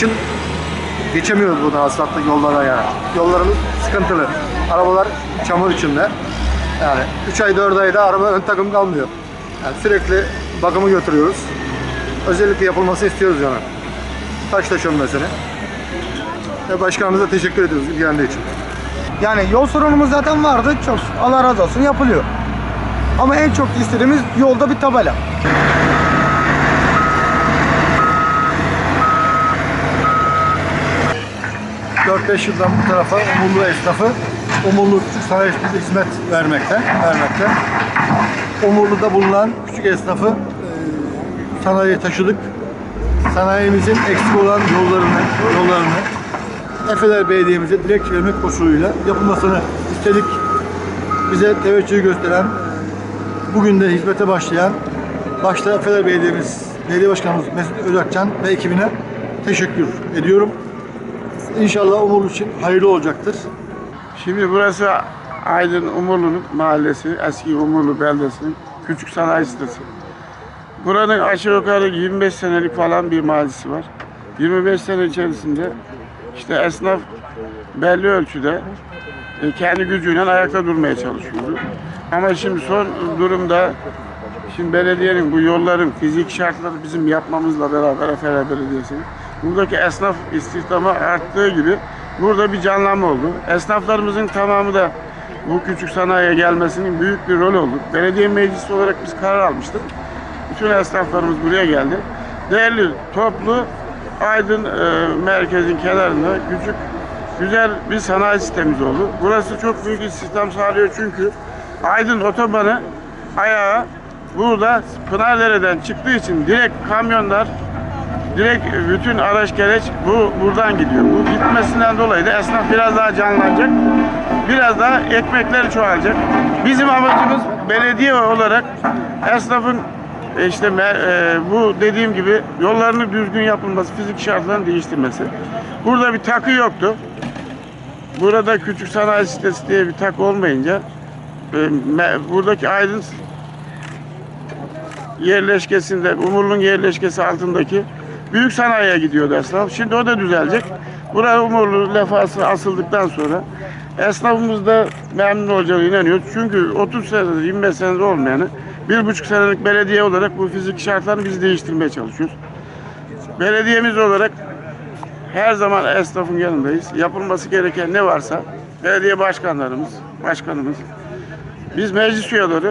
kışın geçemiyoruz buradan asfaltlı yollara yani. Yollarımız sıkıntılı. Arabalar çamur içinde. Yani 3 ay 4 ayda araba ön takım kalmıyor. Yani sürekli bakımı götürüyoruz. Özellikle yapılması istiyoruz yani. Taş döşenmesini. Ve başkanımıza teşekkür ediyoruz ilgilendiği için. Yani yol sorunumuz zaten vardı. Çok Allah razı olsun yapılıyor. Ama en çok istediğimiz yolda bir tabela. Dört beş yıldan bu tarafa Umurlu esnafı Umurlu Küçük Sanayisi'ne hizmet vermekte. vermekte. Umurlu'da bulunan küçük esnafı e, sanayiye taşıdık. Sanayimizin eksik olan yollarını, yollarını Efeler Belediye'mize dilekçe vermek koşuluyla yapılmasını istedik. Bize teveccüh gösteren, bugün de hizmete başlayan başta Efeler Belediye'miz, Belediye Başkanımız Mesut Özakcan ve ekibine teşekkür ediyorum. İnşallah Umurlu için hayırlı olacaktır. Şimdi burası Aydın Umurlu'nun mahallesi, eski Umurlu beldesinin küçük sanayi sitesi. Buranın aşağı yukarı 25 senelik falan bir mazisi var. 25 sene içerisinde işte esnaf belli ölçüde e, kendi gücüyle ayakta durmaya çalışıyordu. Ama şimdi son durumda şimdi belediyenin bu yolların fizik şartları bizim yapmamızla beraber Efeler Belediyesi'nin buradaki esnaf istihdamı arttığı gibi burada bir canlanma oldu. Esnaflarımızın tamamı da bu küçük sanayiye gelmesinin büyük bir rol oldu. Belediye meclisi olarak biz karar almıştık. Bütün esnaflarımız buraya geldi. Değerli toplu Aydın e, merkezin kenarında küçük güzel bir sanayi sistemimiz oldu. Burası çok büyük istihdam sağlıyor çünkü Aydın otobanı ayağı burada Pınardere'den çıktığı için direkt kamyonlar direkt bütün araç gereç bu buradan gidiyor. Bu gitmesinden dolayı da esnaf biraz daha canlanacak. Biraz daha ekmekleri çoğalacak. Bizim amacımız belediye olarak esnafın e, işte e, bu dediğim gibi yollarını düzgün yapılması, fizik şartlarını değiştirmesi. Burada bir takı yoktu. Burada küçük sanayi sitesi diye bir tak olmayınca e, me- buradaki Aydın yerleşkesinde, Umurlu'nun yerleşkesi altındaki büyük sanayiye gidiyordu esnaf. Şimdi o da düzelecek. Buraya Umurlu lefası asıldıktan sonra esnafımız da memnun olacağına inanıyoruz. Çünkü 30 senedir, 25 senedir olmayanı bir buçuk senelik belediye olarak bu fizik şartlarını biz değiştirmeye çalışıyoruz. Belediyemiz olarak her zaman esnafın yanındayız. Yapılması gereken ne varsa belediye başkanlarımız, başkanımız, biz meclis üyeleri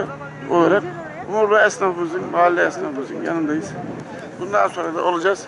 olarak Umurlu esnafımızın, mahalle esnafımızın yanındayız. Bundan sonra da olacağız.